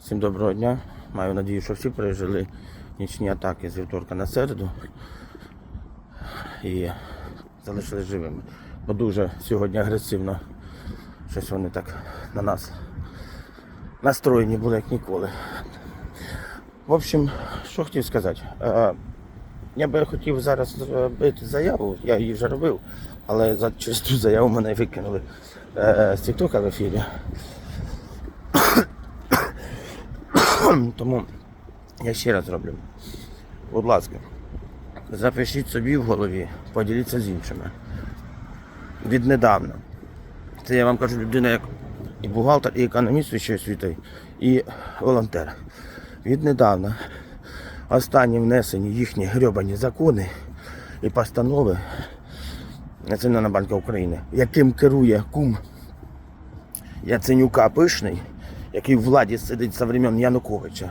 Всім доброго дня. Маю надію, що всі пережили нічні атаки з вівторка на середу і залишились живими. Бо дуже сьогодні агресивно щось вони так на нас настроєні були як ніколи. В общем, що хотів сказати. Е, Я би хотів зараз зробити заяву, я її вже робив, але через ту заяву мене викинули е, з Тіктока в ефірі. Тому я ще раз роблю. Будь ласка, запишіть собі в голові, поділіться з іншими. Віднедавна. Це я вам кажу людина як і бухгалтер, і економіст вищої освіти, і волонтер. Віднедавна останні внесені їхні грьобані закони і постанови Національного банку України, яким керує кум Яценюка Пишний, який в владі сидить за времен Януковича.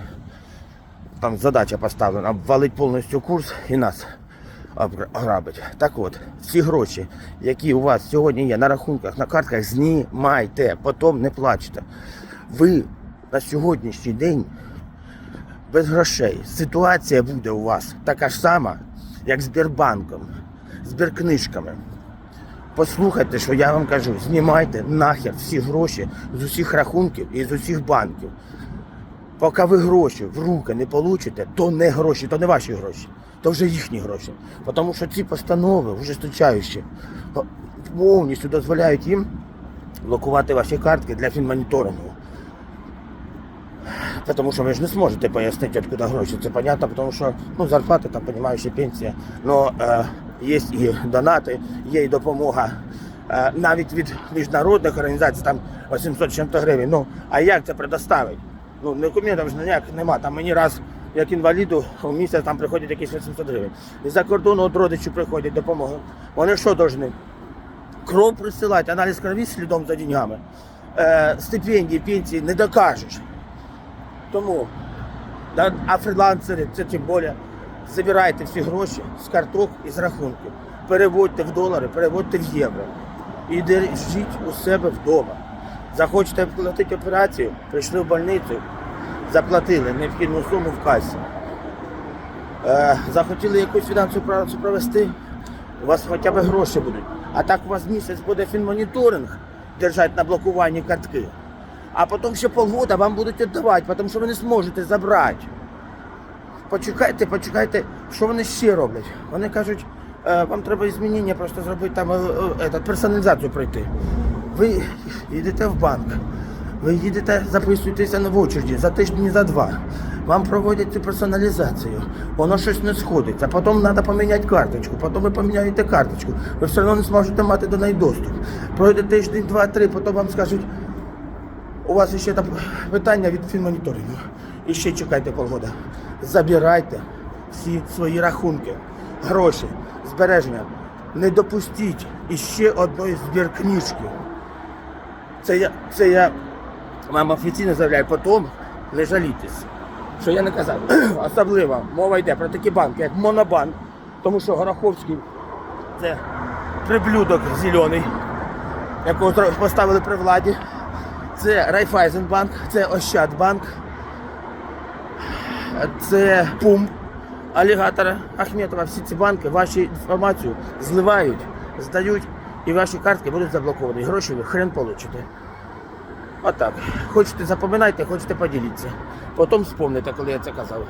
Там задача поставлена обвалить повністю курс і нас ограбить. Так от, всі гроші, які у вас сьогодні є на рахунках, на картках, знімайте, потім не плачте. Ви на сьогоднішній день без грошей. Ситуація буде у вас така ж сама, як з Сбербанком, з Сберкнижками. Послухайте, що я вам кажу, знімайте нахер всі гроші з усіх рахунків і з усіх банків. Поки ви гроші в руки не получите, то не гроші, то не ваші гроші, то вже їхні гроші. Тому що ці постанови, ужесточаючі, повністю дозволяють їм блокувати ваші картки для фінмоніторингу. Тому що ви ж не зможете пояснити, откуда гроші. Це понятно, тому що ну, зарплата, там, розумієш, пенсія. Но е, є і донати, є і допомога. Е, навіть від міжнародних організацій там 800 чим-то гривень. Ну, а як це предоставити? Ну, документів ж ніяк нема. Там мені раз, як інваліду, у місяць там приходять якісь 800 гривень. І за кордону від родичів приходять допомога. Вони що повинні? Кров присилати, аналіз крові слідом за деньгами. Е, стипендії, пенсії не докажеш. Тому, да, а фрілансери, це тим більше, забирайте всі гроші з карток і з рахунків. Переводьте в долари, переводьте в євро. І держіть у себе вдома. Захочете платити операцію, прийшли в больницю, заплатили необхідну суму в касі. Е, захотіли якусь фінансову операцію провести, у вас хоча б гроші будуть. А так у вас місяць буде фінмоніторинг держати на блокуванні картки. А потім ще полгода вам будуть віддавати, тому що ви не зможете забрати. Почекайте, почекайте, що вони ще роблять. Вони кажуть, е, вам треба змінення просто зробити там е, е, етат, персоналізацію пройти. Ви їдете в банк, ви їдете, записуєтеся на в очереді за тиждень, за два. Вам проводять цю персоналізацію, воно щось не сходиться, потім треба поміняти карточку, потім ви поміняєте карточку, ви все одно не зможете мати до неї доступ. Пройде тиждень, два, три, потім вам скажуть, у вас ще там питання від фінмоніторингу. І ще чекайте полгода. Забирайте всі свої рахунки, гроші, збереження. Не допустіть іще одної збіркнижки. Це я, це я вам офіційно заявляю, потім не жалітесь. Що я не казав. Особливо мова йде про такі банки, як Монобанк, тому що Гороховський це приблюдок зелений, якого поставили при владі. Це Райфайзенбанк, це Ощадбанк, це Пум алігатора Ахметова. Всі ці банки вашу інформацію зливають, здають, і ваші картки будуть заблоковані. Гроші ви хрен получите. Отак. Хочете запам'ятайте, хочете поділіться. Потім спомните, коли я це казав.